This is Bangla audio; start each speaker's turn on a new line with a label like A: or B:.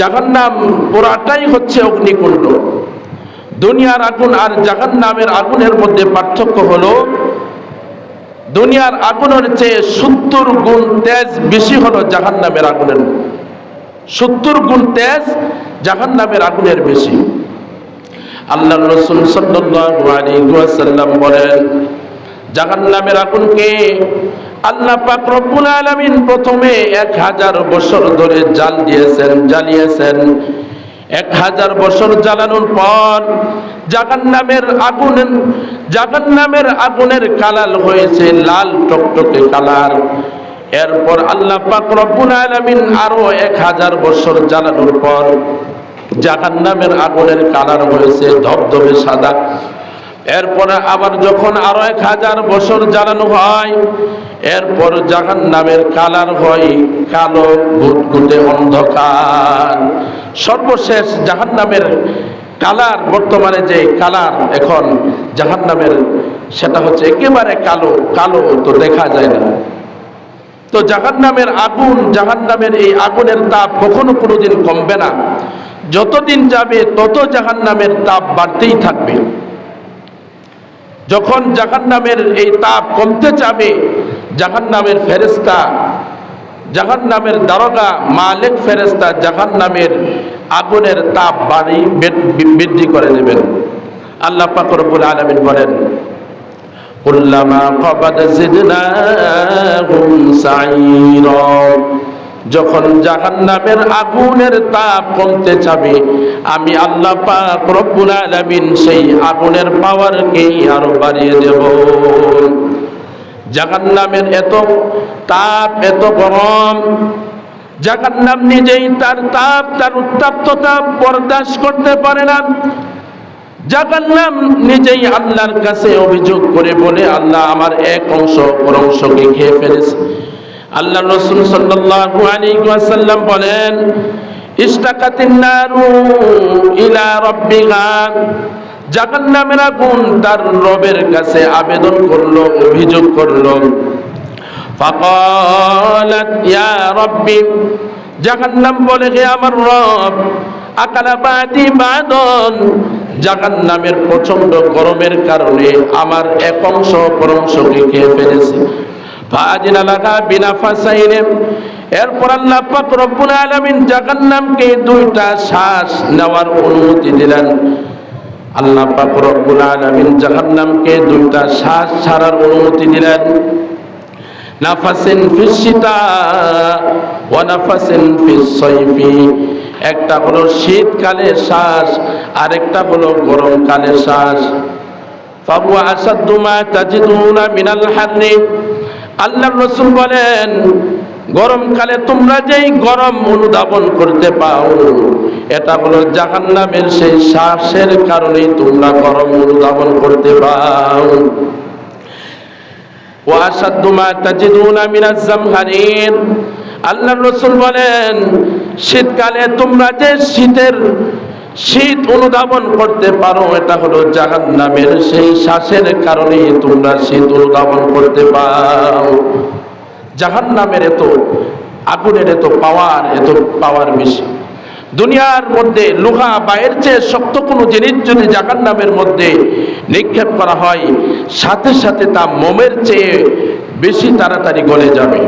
A: জাহান্নাম পুরাটাই হচ্ছে অগ্নিকুণ্ড। দুনিয়ার আগুন আর জাহান্নামের আগুনের মধ্যে পার্থক্য হলো, দুনিয়ার আগুনের চেয়ে সত্তর গুণ তেজ বেশি হলো জাহান্নামের আগুনের। সত্তর গুণ তেজ জাহান্নামের আগুনের বেশি। আল্লাহ রসুল সাল্লাল্লাহু আলাইহি বলেন জাহান্নামের আগুনকে আল্লাহ পাক রব্বুল আলামিন প্রথমে এক হাজার বছর ধরে জাল দিয়েছেন, জ্বালিয়েছেন। এক হাজার বছর জ্বালানোর পর জাহান্নামের আগুন, জাহান্নামের আগুনের কালার হয়েছে লাল টকটকে কালার। এরপর আল্লাহ পাক রব্বুল আলামিন আরও এক হাজার বছর জ্বালানোর পর জাহান্নামের আগুনের কালার হয়েছে ধবধবে সাদা। এরপরে আবার যখন আরও এক হাজার বছর জ্বালানো হয়, এরপর জাহান নামের কালার হয় কালো ঘুটঘুটে অন্ধকার। সর্বশেষ জাহান নামের কালার, বর্তমানে যে কালার এখন জাহান নামের সেটা হচ্ছে একেবারে কালো কালো তো দেখা যায় না। তো জাহান নামের আগুন জাহান নামের এই আগুনের তাপ কখনো কোনোদিন কমবে না। যতদিন যাবে, তত জাহান নামের তাপ বাড়তেই থাকবে। যখন জাহান নামের এই তাপ কমতে যাবে জাহান নামের ফেরেস্তা জাহান নামের দারোগা মালিক ফেরেস্তা জাহান নামের আগুনের তাপ বাড়ি বৃদ্ধি করে দেবেন। আল্লাহ পাকরবুল আলমিন বলেন, কুল্লামা কবাদ জিদনাহুম সাইরা যখন জাহান্নামের আগুনের তাপ কমতে যাবে, আমি আল্লাহ আলামিন সেই আগুনের পাওয়ারকে আরও বাড়িয়ে দেব। জাহান্নামের এত তাপ, এত গরম, জাহান্নাম নিজেই তার তাপ, তার উত্তাপ্ততা বরদাস্ত করতে পারে না। জাহান্নাম নিজেই আল্লাহর কাছে অভিযোগ করে বলে, আল্লাহ আমার এক অংশ অপর অংশকে খেয়ে ফেলেছে। আল্লাহ রসুল সাল্লাল্লাহু আলাইহি ওয়াসাল্লাম বলেন ইস্তাকাতিন নারু ইলা রাব্বিহা। জাহান্নামের আগুন তার রবের কাছে আবেদন করল, অভিযোগ করল। ফাকালাত, ইয়া রাব্বি। জাহান্নাম বলে, হে আমার রব, আকালা বাদি বাদন। জাহান্নামের প্রচণ্ড গরমের কারণে আমার এক অংশ অপর অংশকে খেয়ে ফেলেছে। এরপর আল্লাহ পাক রব্বুল আলামিন জাহান্নামকে দুইটা শ্বাস নেওয়ার অনুমতি দিলেন। আল্লাহ পাক রব্বুল জাহান্নামকে দুইটা শ্বাস ছাড়ার অনুমতি দিলেন। নাফাসিন ফিস শীতা ওয়া নাফাসিন ফিস একটা হলো শীতকালের শ্বাস, আরেকটা হলো গরমকালের শ্বাস। ফাহুয়া আসাদ্দু মা তাজিদুনা মিনাল হাররি। আল্লাহ রসুল বলেন গরমকালে তোমরা যেই গরম অনুধাবন করতে পাও, এটা হলো জাহান্নামের সেই শ্বাসের কারণেই তোমরা গরম অনুধাবন করতে পাও। আল্লাহ রসুল বলেন, শীতকালে তোমরা যে শীতের শীত অনুধাবন করতে পারো, এটা হলো জাহান নামের সেই শ্বাসের কারণে তোমরা শীত অনুধাবন করতে পারো। জাহান নামের এত আগুনের এত পাওয়ার এত পাওয়ার বেশি। দুনিয়ার মধ্যে লোহা বা এর চেয়ে শক্ত কোনো জিনিস যদি জাহান নামের মধ্যে নিক্ষেপ করা হয়, সাথে সাথে তা মোমের চেয়ে বেশি তাড়াতাড়ি গলে যাবে।